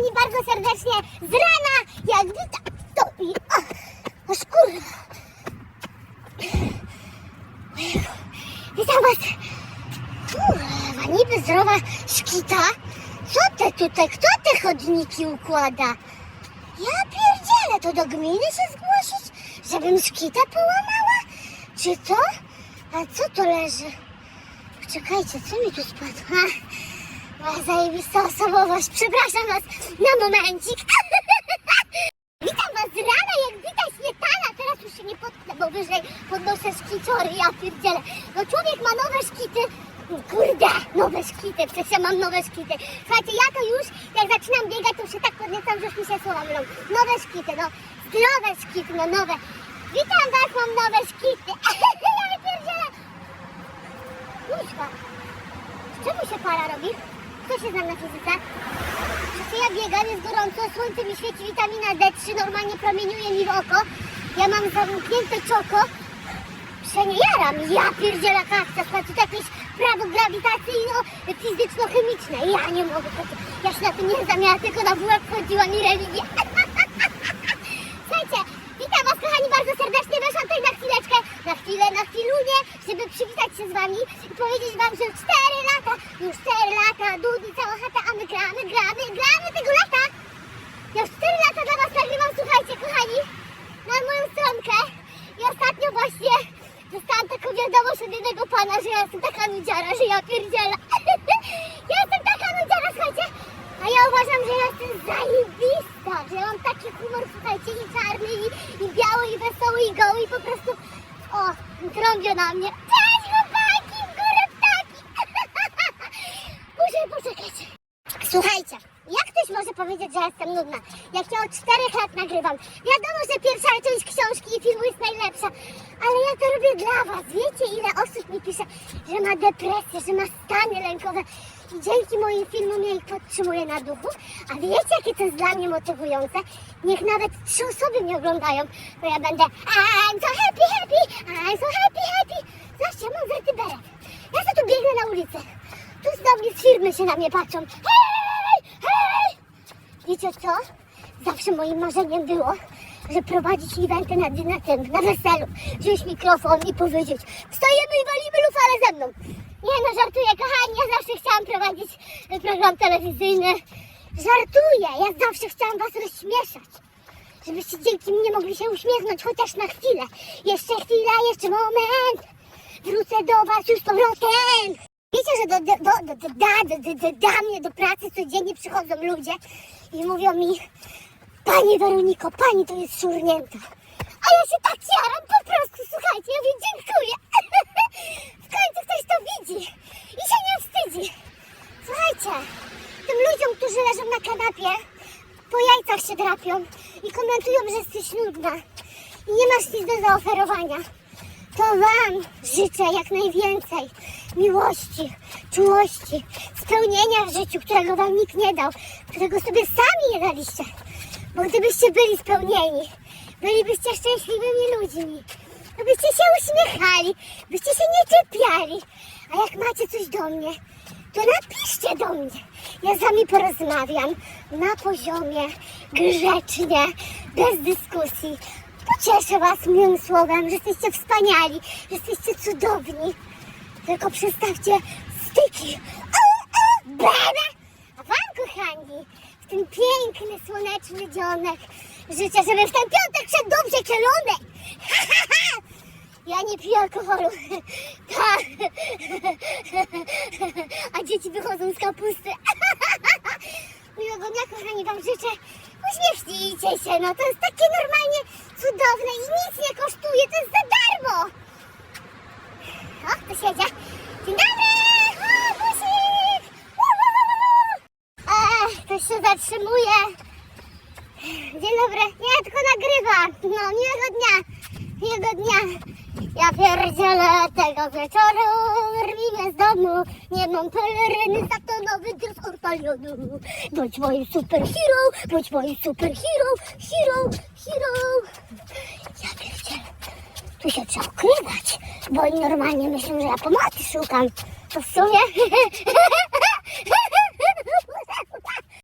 kochani, bardzo serdecznie z rana, jak witam, to i... O kurwa. Witam was. Kurwa, niby zdrowa szkita. Co te tutaj, kto te chodniki układa? Ja pierdzielę, to do gminy się zgłosić, żebym szkitę połamała? Czy to? A co to leży? Czekajcie, co mi tu spadło? Moja zajebista osobowość. Przepraszam was na momencik. Witam was z rana, jak wita śmietana. Teraz już się nie potknę, bo wyżej podnoszę szkiciory, ja pierdzielę. No człowiek ma nowe szkity. Kurde, nowe szkity, przecież ja mam nowe szkity. Słuchajcie, ja to już, jak zaczynam biegać, to już się tak podniecam, że już mi się słowa mylą. Nowe szkity, no, zdrowe szkity, no nowe. Witam was, mam nowe szkity. ja pierdzielę. Kuźwa, z czemu się para robi? Kto się zna na fizyce? Przecież ja biegam, jest gorąco, słońce mi świeci, witamina D3 normalnie promieniuje mi w oko. Ja mam zamknięte czoko. Się nie jaram, ja pierdzielę kakta, słuchajcie, to jakieś prawo grawitacyjno-fizyczno-chemiczne. Ja nie mogę, słuchajcie, ja się na tym nie znam, ja tylko na WF chodziła mi religia. Słuchajcie, witam was kochani bardzo serdecznie, weszłam tutaj na chwileczkę, na chwilę, na chwilunię, żeby przywitać się z wami i powiedzieć wam, że już 4 lata, już 4 lata, dudni, cała chata, a my gramy, gramy, gramy tego lata. Ja już 4 lata dla was nagrywam, słuchajcie kochani, na moją stronkę i ostatnio właśnie dostałam od jednego pana, że ja jestem taka nudziara, że ja pierdzielę. ja jestem taka nudziara, słuchajcie, a ja uważam, że ja jestem zajebista, że ja mam taki humor, słuchajcie, i czarny, i, i biały, i wesoły, i goły, i po prostu, o, trąbią na mnie. Cześć chłopaki, w górę ptaki. Muszę poczekać. Słuchajcie, może powiedzieć, że jestem nudna? Jak ja od czterech lat nagrywam. Wiadomo, że pierwsza część książki i filmu jest najlepsza, ale ja to robię dla was. Wiecie, ile osób mi pisze, że ma depresję, że ma stany lękowe i dzięki moim filmom ja ich podtrzymuję na duchu. A wiecie, jakie to jest dla mnie motywujące? Niech nawet trzy osoby mnie oglądają, to ja będę I'm so happy, happy, I'm so happy, happy. Ja mam wertyberet. Ja sobie tu biegnę na ulicę. Tu z mnie z firmy się na mnie patrzą. Hej! Wiecie co? Zawsze moim marzeniem było, że prowadzić eventy na, na tym, na weselu. Wziąć mikrofon i powiedzieć wstajemy i walimy lufale ze mną. Nie no, żartuję, kochani, ja zawsze chciałam prowadzić program telewizyjny. Żartuję, ja zawsze chciałam was rozśmieszać. Żebyście dzięki mnie mogli się uśmiechnąć chociaż na chwilę. Jeszcze chwila, jeszcze moment. Wrócę do was już z powrotem. Wiecie, że do, do, do, do, do, do, do, do mnie do pracy codziennie przychodzą ludzie i mówią mi Pani Weroniko, pani to jest szurnięta. A ja się tak jaram po prostu, słuchajcie, ja mówię dziękuję. w końcu ktoś to widzi i się nie wstydzi. Słuchajcie, tym ludziom, którzy leżą na kanapie, po jajcach się drapią i komentują, że jesteś nudna i nie masz nic do zaoferowania, to Wam życzę jak najwięcej miłości, czułości, spełnienia w życiu, którego Wam nikt nie dał, którego sobie sami nie daliście. Bo gdybyście byli spełnieni, bylibyście szczęśliwymi ludźmi, byście się uśmiechali, byście się nie czepiali. A jak macie coś do mnie, to napiszcie do mnie. Ja z wami porozmawiam na poziomie, grzecznie, bez dyskusji. Pocieszę was miłym słowem, że jesteście wspaniali, że jesteście cudowni. Tylko przestawcie styki. Bebe! A wam, kochani, w ten piękny, słoneczny dzionek życzę, żeby w ten piątek szedł dobrze ha! Ja nie piję alkoholu. Tak. A dzieci wychodzą z kapusty. Miłego dnia, kochani, wam życzę. Uśmiechnijcie się, no to jest takie normalnie cudowne i nic nie kosztuje, to jest za darmo. Dzień dobry! O, busik! Ech, ktoś się zatrzymuje. Dzień dobry. Nie, tylko nagrywa. No, miłego dnia. Miłego dnia. Ja pierdzielę tego wieczoru, rwimy z domu, nie mam peleryny, za to nowy dres orpalionu. Bądź moim superhero, bądź moim superhero, hero, hero. Ja tu się trzeba ukrywać, bo oni normalnie myślą, że ja pomocy szukam. To w sumie